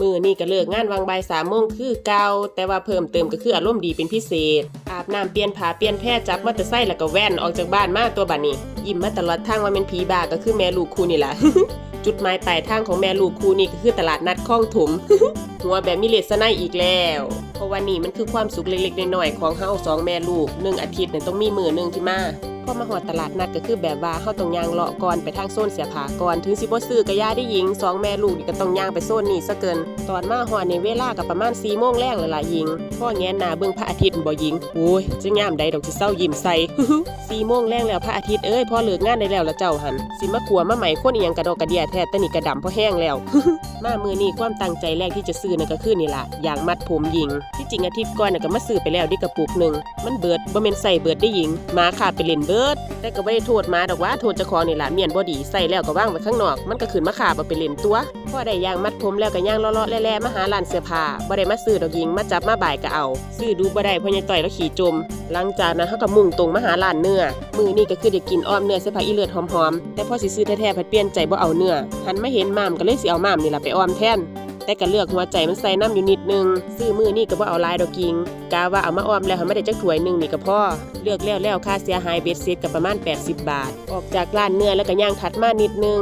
มือนี่ก็เลิกงานวางใบสามโมงคือเก่าแต่ว่าเพิ่มเติมก็คืออารมณ์ดีเป็นพิเศษ อาบน้ำเปลี่ยนผ้าเปลี่ยนแพรจับมอเตอร์ไซค์แล้วก็แว่นออกจากบ้านมาตัวบัดนี้ ยิ้มมาตลอดทางว่าเป็นผีบาก็คือแม่ลูกคู่นี่แหละจุดหมายปลายทางของแม่ลูกคู่นี่ก็คือตลาดนัดคลองถมหัวแบบมิเลสไนอีกแล้ว เพราะว่านี่มันคือความสุขเล็กๆน้อยๆของเฮาสองแม่ลูกหนึ่งอาทิตย์เนี่ยต้องมีมือหนึ่งที่มา อมาหอดตลาดนัดก็คือแบบว่าเฮาต้องย่างเลาะก่อนไปทางโซนเสียผาก่อนถึงสิบ่ซื้อกระยาได้หญิงสองแม่ลูกนี่ก็ต้องย่างไปโซนนี่ซะเกิน ตอนมาหอดในเวลากับประมาณ4โมงแรกแล้วล่ะหญิงพ่อแงนหน้าเบิ่งพระอาทิตย์บ่หญิงโอ้ยจะงามใดดอกสิเศร้ายิ้มใส่4โมงแรงแล้วพระอาทิตย์เอ้ยพอเลิกงานได้แล้วละเจ้าหันสิมาขัวมาใหม่คนอีหยังกระดอกกระเดียแท้ต่นี่กระดำเพราะแห้งแล้วมามือนี้ความตั้งใจแรกที่จะซื้อนั่นก็คือนี่ล่ะอย่างมัดผมหญิง ที่จริงอาทิตย์ก่อนน่ะก็มาซื้อไปแล้วดิกระปุกหนึ่งมันเบิดบ่แม่นใส่เบิดได้หญิงมาขาดไปเล่นเบิดแต่ก็บ่ได้โทษมาดอกว่าโทษเจ้าของนี่ล่ะเมียนบ่ดีใส่แล้วก็ว่างไว้ข้างนอก มันก็ขึ้นมาขาบเอาไปเล่นตัวพอได้ยางมัดผมแล้วก็ย่างเลาะๆแล่ๆมาหาร้านเสื้อผ้าบ่ได้มาซื้อดอกหญิงมาจับมาบ่ายก็เอา ซื้อดูบ่ได้เพราะยายต่อยแล้วขี่จม หลังจากนั้นเขาก็มุ่งตรงมาหาร้านเนื้อมือนี่ก็คือได้กินอ้อมเนื้อเสื้อผ้าอีเลือดหอมๆแต่พอสิซื้อแท้ๆผัดเปลี่ยนใจบ่เอาเนื้อหันมาเห็นม่ามก็เลยสิเอาม่ามนี่ล่ะไปอ้อมแทน แต่ก็เลือกหัวใจมันใส่น้ำอยู่นิดนึง ซื้อมือนี่ก็บ่เอาลายดอกกิงกาว่าเอามาอ้อมแล้วให้ไม่ได้จักถ้วยหนึงนี่ก็พอเลือกแล้วแล้วค่าเสียหายเบ็ดเสร็จก็ประมาณ 80 บาท ออกจากร้านเนื้อแล้วก็ย่างถัดมานิดนึง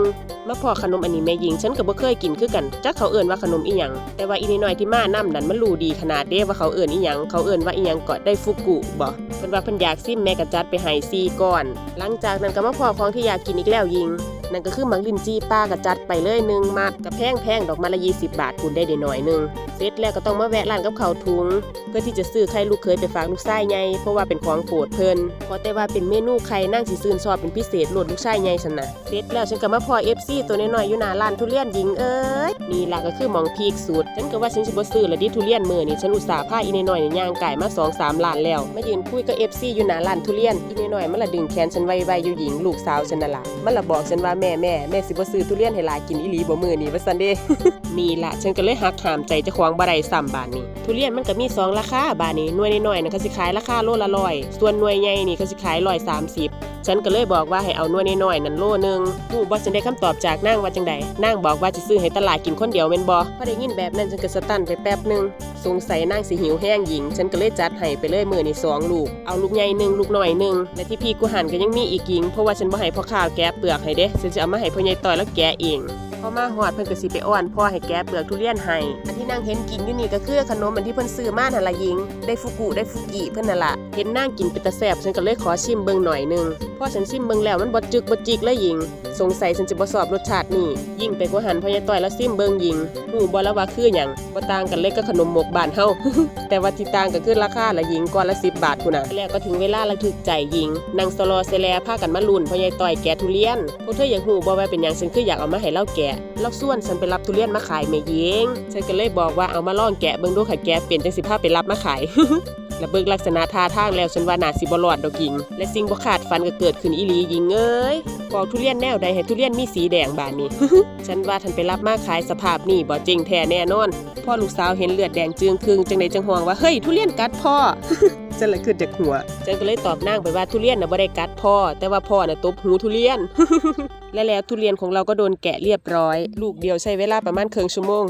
มาพอขนมอันนี้แม่หญิงฉันก็บ่เคยกินคือกันจักเขาเอิ้นว่าขนมอีหยังแต่ว่าอีน้อยที่มานํนั่นมันรู้ดีขนาดเด้ว่าเขาเอิ้นอีหยังเขาเอิ้นว่าอีหยังก็ได้ฟุกุบ่เพิ่นว่าเพิ่นอยากซิมแม่ก็จัดไปให้4ก้อน หลังจากนั้นก็มาพอของที่อยากกินอีกแล้วยิง นั่นก็คือหมักลินจี้ป้าก็จัดไปเลยหนึ่งมัดกับแพงแพงดอกมาละ20บบาทคุณได้เดี๋ยวหน่อยหนึ่งเสร็จแล้วก็ต้องมาแวะร้านกับเขาวทุงเพื่อที่จะซื้อไข่ลูกเคยไปฝากลูกชายใหญ่เพราะว่าเป็นของโปรดเพิ่นเพราะแต่ว่าเป็นเมนูไข่นั่งสิซื้นชอบเป็นพิเศษโหลดลูกชายใหญ่ฉันนะเสร็จแล้วฉันก็มาพอ FC ตัวน้อยๆอยู่หน้าร้านทุเรียนหญิงเอ้ยนี่ล่ะก็คือมองพีกสูตรฉันก็ว่าฉันสิบ่ซื้อละดิทุเรียนมือนี่ฉันอุตส่าห์พาอีน้อยๆนี่ย่างไก่มา2 3ล้านแล้วมายืนคุยกับ FC อยู่หน้าร้านทุเรียนอีน้อยๆมันละดึงแขนฉันไว้ๆอยู่หญิงลูกสาวฉันน่ะล่ะมันละบอกฉันว่าแม่แม่แม่สิบ่ซื้อทุเรียนให้หลายกินอีหลีบ่มือนี่ว่าซั่นเด้ นี่ล่ะฉันก็เลยหักหามใจเจ้าของบ่ได้ซ้ำบานนี้ ทุเรียนมันก็มีสองราคาบานนี้หน่วยน้อยๆน่ะเขาสิขายราคาโลละร้อยส่วนหน่วยใหญ่นี่เขาสิขายร้อยสามสิบ ฉันก็เลยบอกว่าให้เอานวยน้อยๆนั่นโลนึงผู้บ่ฉันได้คำตอบจากนางว่าจังใดนางบอกว่าจะซื้อให้ตลาดกินคนเดียวเม่นบอพอได้ยินแบบนั้นฉันก็สตันไปแป๊บนึงสงสัยนางสิหิวแห้งหญิง ฉันก็เลยจัดให้ไปเลยมื้อนี่สองลูก เอาลูกใหญ่หนึ่งลูกน้อยหนึ่งและที่พี่กูหันก็ยังมีอีกหญิงเพราะว่าฉันบ่ให้พ่อข้าวแกะเปลือกให้เด้ฉันจะเอามาให้พ่อใหญ่ต่อยแล้วแกะเอง อมาหอดเพิ่นก็สิไปอ้อนพ่อให้แกะเปลือกทุเรียนให้อันที่นางเห็นกินอยู่นี่ก็คือขนมอันที่เพิ่นซื้อมานั่นล่ะหญิง ได้ฟุกุได้ฟุกิเพิ่นนั่นล่ะเห็นนางกินเป็นตาแซ่บฉันก็เลยขอชิมเบิ่งหน่อยหนึงพอฉันชิมเบิ่งแล้วมันบ่จึกบ่จิกเลยหญิง สงสัยฉันจะบ่ชอบรสชาตินี่ยิ่งไปกว่าหันพ่อใหญ่ต้อยแล้วซิมเบิ่งหญิงหูบ่แล้วว่าคือหยังบ่ต่างกันเลยกับขนมหมกบ้านเฮาแต่ว่าที่ต่างก็คือราคาละหญิงก้อนละ10บาทพุ่นน่ะแล้วก็ถึงเวลาระทึกใจหญิงนางสลอเซแลพากันมาลุ้นพ่อใหญ่ต้อยแกะทุเรียนพวกเธออยากฮู้บ่ว่าเป็นหยังฉันคืออยากเอามาให้เล่าแกะเล่าส่วนฉันไปรับทุเรียนมาขายแม่ยิงฉันก็เลยบอกว่าเอามาลองแกะเบิ่งดูค่ะแกะเปลี่ยนจังสิพาไปรับมาขายและเบิ่งลักษณะท่าทางแล้วฉันว่าน่าสิบ่รอดดอกยิง และสิ่งบ่ขาดฟันก็เกิดขึ้นอีหลียิงเอ้ยปอกทุเรียนแนวใดให้ทุเรียนมีสีแดงบานนี้ ฉันว่าท่านไปรับมาขายสภาพนี่บ่จริงแท้แน่นอน พ่อลูกสาวเห็นเลือดแดงจึงครึงจังใดจังห่วงว่าเฮ้ยทุเรียนกัดพ่อฉันเลยขึ้นจากหัวฉันก็เลยตอบนางไปว่าทุเรียนน่ะบ่ได้กัดพ่อ แต่ว่าพ่อน่ะตบหูทุเรียน และแล้วทุเรียนของเราก็โดนแกะเรียบร้อย ลูกเดียวใช้เวลาประมาณครึ่งชั่วโมง